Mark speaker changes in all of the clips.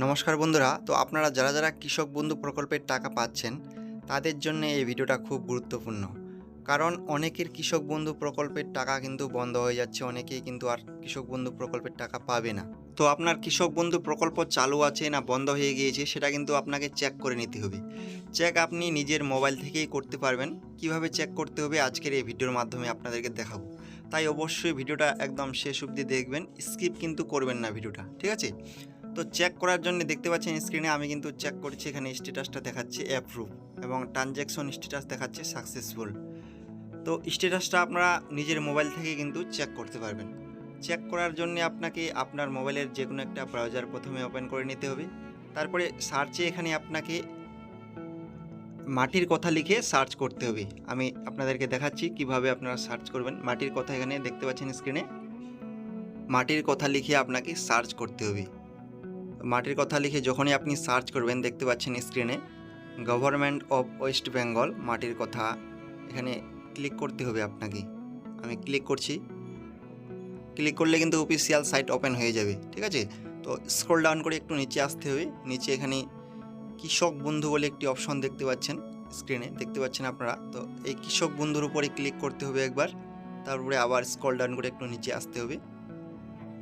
Speaker 1: নমস্কার বন্ধুরা, তো আপনারা যারা যারা কৃষক বন্ধু প্রকল্পের টাকা পাচ্ছেন, তাদের জন্য এই ভিডিওটা খুব গুরুত্বপূর্ণ। কারণ অনেকের কৃষক বন্ধু প্রকল্পের টাকা কিন্তু বন্ধ হয়ে যাচ্ছে, অনেকেই কিন্তু আর কৃষক বন্ধু প্রকল্পের টাকা পাবে না। তো আপনার কৃষক বন্ধু প্রকল্প চালু আছে না বন্ধ হয়ে গিয়েছে, সেটা কিন্তু আপনাকে চেক করে নিতে হবে। চেক আপনি নিজের মোবাইল থেকেই করতে পারবেন। কীভাবে চেক করতে হবে আজকের এই ভিডিওর মাধ্যমে আপনাদেরকে দেখাবো। তাই অবশ্যই ভিডিওটা একদম শেষ অবধি দেখবেন স্কিপ কিন্তু করবেন না ভিডিওটা, ঠিক আছে? তো চেক করার জন্য দেখতে পাচ্ছেন স্ক্রিনে আমি কিন্তু চেক করছি, এখানে স্ট্যাটাসটা দেখাচ্ছে অ্যাপ্রুভ এবং ট্রানজ্যাকশন স্ট্যাটাস দেখাচ্ছে সাকসেসফুল তো স্ট্যাটাসটা আপনারা নিজের মোবাইল থেকে কিন্তু চেক করতে পারবেন। চেক করার জন্য আপনাকে আপনার মোবাইলের যে কোনো একটা ব্রাউজার প্রথমে ওপেন করে নিতে হবে। তারপরে সার্চে এখানে আপনাকে মাটির কথা লিখে সার্চ করতে হবে। আমি আপনাদেরকে দেখাচ্ছি কীভাবে আপনারা সার্চ করবেন। মাটির কথা এখানে দেখতে পাচ্ছেন স্ক্রিনে মাটির কথা লিখে আপনাকে সার্চ করতে হবে। মাটির কথা লিখে যখনই আপনি সার্চ করবেন, দেখতে পাচ্ছেন স্ক্রিনে গভর্নমেন্ট অফ ওয়েস্ট বেঙ্গল মাটির কথা। এখানে ক্লিক করতে হবে আপনাকে। আমি ক্লিক করছি। ক্লিক করলে কিন্তু অফিসিয়াল সাইট ওপেন হয়ে যাবে, ঠিক আছে? তো স্ক্রল ডাউন করে একটু নিচে আসতে হবে। নিচে এখানে কৃষক বন্ধু বলে একটি অপশন দেখতে পাচ্ছেন স্ক্রিনে দেখতে পাচ্ছেন আপনারা? তো এই কৃষক বন্ধুর উপরে ক্লিক করতে হবে একবার। তারপরে আবার স্ক্রল ডাউন করে একটু নিচে আসতে হবে।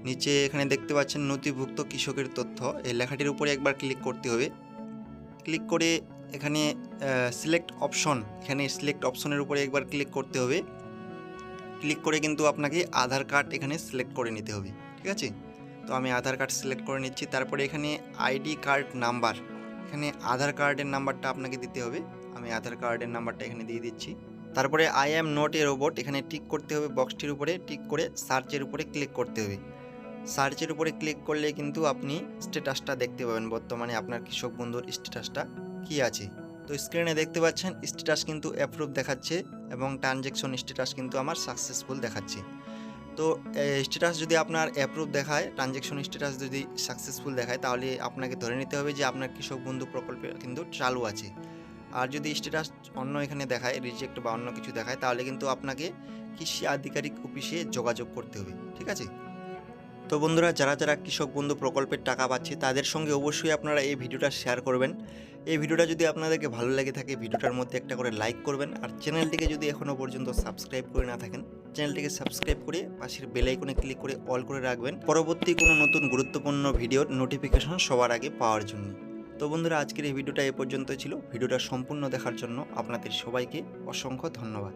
Speaker 1: নিচে এখানে দেখতে পাচ্ছেন নথিভুক্ত কৃষকের তথ্য। এই লেখাটির উপরে একবার ক্লিক করতে হবে। ক্লিক করে এখানে সিলেক্ট অপশন এখানে সিলেক্ট অপশনের উপরে একবার ক্লিক করতে হবে। ক্লিক করে কিন্তু আপনাকে আধার কার্ড এখানে সিলেক্ট করে নিতে হবে, ঠিক আছে? তো আমি আধার কার্ড সিলেক্ট করে নিচ্ছি। তারপরে এখানে আইডি কার্ড নাম্বার এখানে আধার কার্ডের নাম্বারটা আপনাকে দিতে হবে। আমি আধার কার্ডের নাম্বারটা এখানে দিয়ে দিচ্ছি। তারপরে I am not a robot এখানে টিক করতে হবে বক্সটির উপরে টিক করে সার্চের উপরে ক্লিক করতে হবে। সার্চের উপরে ক্লিক করলে কিন্তু আপনি স্ট্যাটাসটা দেখতে পাবেন। বর্তমানে আপনার কৃষক বন্ধুর স্ট্যাটাসটা কি আছে? তো স্ক্রিনে দেখতে পাচ্ছেন, স্ট্যাটাস কিন্তু অ্যাপ্রুভ দেখাচ্ছে এবং ট্রানজ্যাকশন স্ট্যাটাস কিন্তু আমার সাকসেসফুল দেখাচ্ছে। তো স্ট্যাটাস যদি আপনার অ্যাপ্রুভ দেখায় ট্রানজ্যাকশন স্ট্যাটাস যদি সাকসেসফুল দেখায়, তাহলে আপনাকে ধরে নিতে হবে যে আপনার কৃষক বন্ধু প্রকল্প কিন্তু চালু আছে। আর যদি স্ট্যাটাস অন্য এখানে দেখায় রিজেক্ট বা অন্য কিছু দেখায়, তাহলে কিন্তু আপনাকে কৃষি আধিকারিক অফিসে যোগাযোগ করতে হবে, ঠিক আছে? তো বন্ধুরা, যারা যারা কৃষক বন্ধু প্রকল্পের টাকা পাচ্ছে, তাদের সঙ্গে অবশ্যই আপনারা এই ভিডিওটা শেয়ার করবেন। এই ভিডিওটা যদি আপনাদেরকে ভালো লেগে থাকে, ভিডিওটার মধ্যে একটা করে লাইক করবেন। আর চ্যানেলটিকে যদি এখনও পর্যন্ত সাবস্ক্রাইব করে না থাকেন, চ্যানেলটিকে সাবস্ক্রাইব করে পাশের বেল আইকনে ক্লিক করে অল করে রাখবেন। পরবর্তী কোনো নতুন গুরুত্বপূর্ণ ভিডিওর নোটিফিকেশন সবার আগে পাওয়ার জন্য। তো বন্ধুরা, আজকের এই ভিডিওটা এ পর্যন্ত ছিল। ভিডিওটা সম্পূর্ণ দেখার জন্য আপনাদের সবাইকে অসংখ্য ধন্যবাদ।